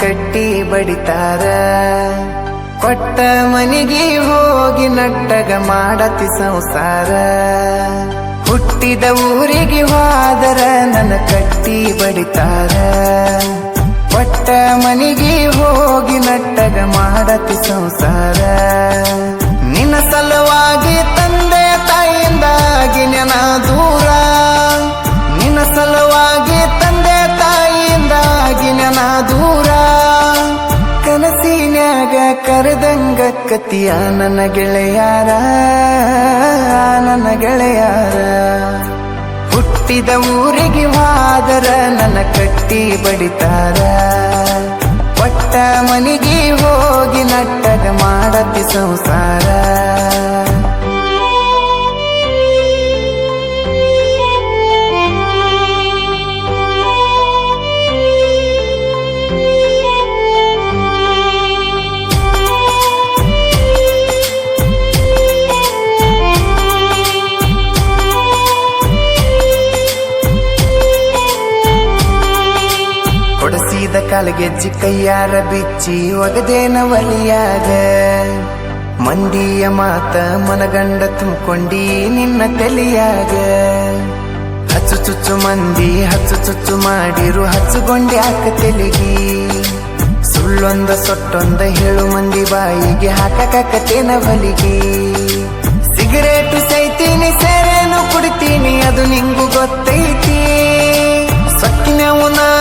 ಕಟ್ಟಿ ಬಡಿತಾರ. ಕೊಟ್ಟ ಮನೆಗೆ ಹೋಗಿ ನಟ್ಟಗ ಮಾಡತಿ ಸಂಸಾರ. ಹುಟ್ಟಿದ ಊರಿಗೆ ಹೋದರ ನನ್ನ ಕಟ್ಟಿ ಬಡಿತಾರ. ಕೊಟ್ಟ ಮನೆಗೆ ಹೋಗಿ ನಟ್ಟಗ ಮಾಡತಿ ಸಂಸಾರ. ಕತಿಯ ನನ್ನ ಗೆಳೆಯಾರ ನನ್ನ ಗೆಳೆಯಾರ. ಹುಟ್ಟಿದ ಊರಿಗೆ ಹೋದರ ನನ್ನ ಕಟ್ಟಿ ಬಡಿತಾರ. ಪಟ್ಟ ಮನೆಗೆ ಹೋಗಿ ನಟ್ಟದ ಮಾಡತಿ ಸಂಸಾರ. ಕೊಡಸಿದ ಕಾಲಗೆಜ್ಜಿ ಕೈಯಾರ ಬಿಚ್ಚಿ ಒಗದೇನ ಒಲಿಯಾಗ. ಮಂದಿಯ ಮಾತ ಮನಗಂಡ ತುಂಬಿಕೊಂಡಿ ನಿನ್ನ ತಲೆಯಾಗ. ಹಚ್ಚು ಚುಚ್ಚು ಮಂದಿ, ಹಚ್ಚು ಚುಚ್ಚು ಮಾಡಿರು ಹಚ್ಚುಗೊಂಡೆ ಹಾಕ ತೆಲಿಗಿ. ಸುಳ್ಳೊಂದ ಸೊಟ್ಟೊಂದ ಹೇಳು ಮಂದಿ ಬಾಯಿಗೆ ಹಾಕಕತ್ತೇನ ಬಲಿಗಿ ಸಿಗರೇಟು ಸೈತೀನಿ, ಸೇರೇನು ಕುಡಿತೀನಿ, ಅದು ನಿಂಗು ಗೊತ್ತೈತಿ. ಸಕ್ಕಿನವನ ಅಲ್ಲ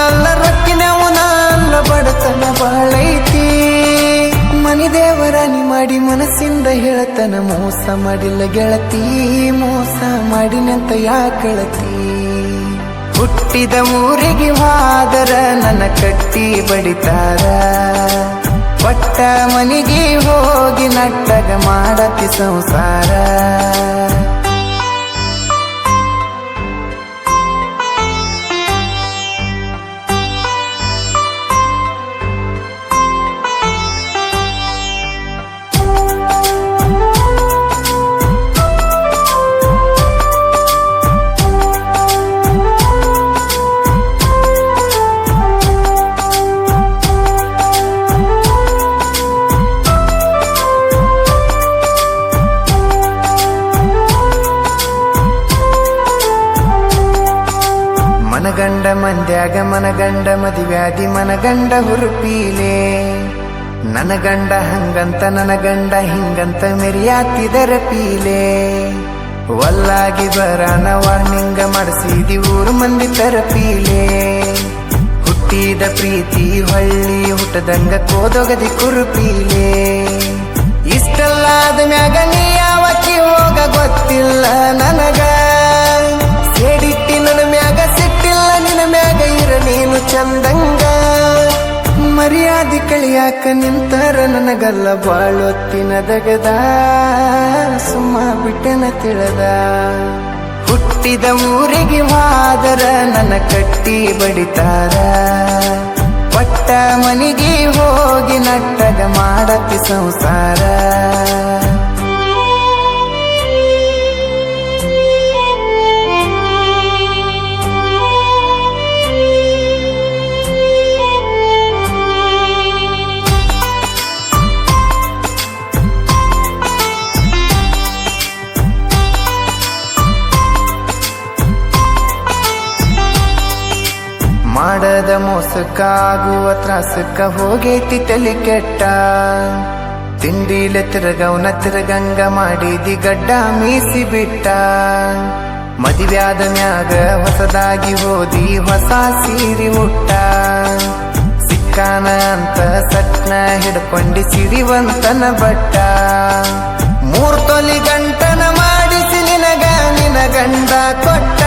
ಮನಿ ನಿಮಾಡಿ ಮಾಡಿ ಮನಸ್ಸಿಂದ ಹೇಳತನ ಮೋಸ ಮಾಡಿಲ್ಲ ಗೆಳತಿ, ಮೋಸ ಮಾಡಿನಂತ ಯಾಕಳತಿ ಹುಟ್ಟಿದ ಮೂರಿಗೆ ಹೋದರ ನನ್ನ ಕಟ್ಟಿ ಬಡಿತಾರ. ಪಟ್ಟ ಮನೆಗೆ ಹೋಗಿ ನಟ್ಟಗ ಮಾಡತಿ ಸಂಸಾರ. ಮನಗಂಡ ಮಂದ್ಯಾಗ ಮನ ಮನಗಂಡ ಹುರುಪೀಲೆ. ನನ್ನ ಗಂಡ ಹಂಗಂತ ನನ್ನ ಗಂಡ ಹಿಂಗಂತ ಮೆರಿಯಾತಿದರ ಪೀಲೆ ವಲ್ಲಾಗಿ ಬರಾನ ವಾರ್ನಿಂಗ ಮಾಡಿಸಿದಿ ಊರು ಮಂದಿ ತರಪೀಲೆ. ಹುಟ್ಟಿದ ಪ್ರೀತಿ ಹೊಳ್ಳಿ ಹುಟ್ಟದಂಗ ಕೋದೊಗದಿ ಕುರುಪೀಲೆ. ಇಷ್ಟಲ್ಲಾದ ಮ್ಯಾಗ ನೀ ಯಾವತ್ತಿ ಹೋಗ ಗೊತ್ತಿಲ್ಲ, ನನಗ ನಿಂತಾರ ನಿಂತರ ನನಗಲ್ಲ ಬಾಳೊತ್ತಿನ ದಗದ? ಸುಮ್ಮ ಬಿಟ್ಟನ ತಿಳದ? ಹುಟ್ಟಿದ ಊರಿಗೆ ಮಾದರ ನನ್ನ ಕಟ್ಟಿ ಬಡಿತಾರ. ಪಟ್ಟ ಮನೆಗೆ ಹೋಗಿ ನಟ್ಟಗ ಮಾಡತಿ ಸಂಸಾರ. ಮಾಡದ ಮೋಸಕ್ಕ ಆಗುವ ತ್ರಾಸಕ್ಕ ಹೋಗೈತಿ ತಲೆ ಕೆಟ್ಟ. ತಿಂಡಿಲೆ ತಿರುಗವನ ತಿರುಗಂಗ ಮಾಡಿದಿ ಗಡ್ಡ ಮೀಸಿ ಬಿಟ್ಟ ಮದುವ್ಯಾದ ಮ್ಯಾಗ ಹೊಸದಾಗಿ ಓದಿ ಹೊಸ ಸೀರಿ ಉಟ್ಟ. ಸಿಕ್ಕಾನ ಅಂತ ಸಟ್ನ ಹಿಡ್ಕೊಂಡಿ ಸಿರಿವಂತನ ಬಟ್ಟ. ಮೂರ್ ತೊಲಿ ಗಂಟನ ಮಾಡಿಸಿ ನಿನಗ ನಿನ ಗಂಡ ಕೊಟ್ಟ.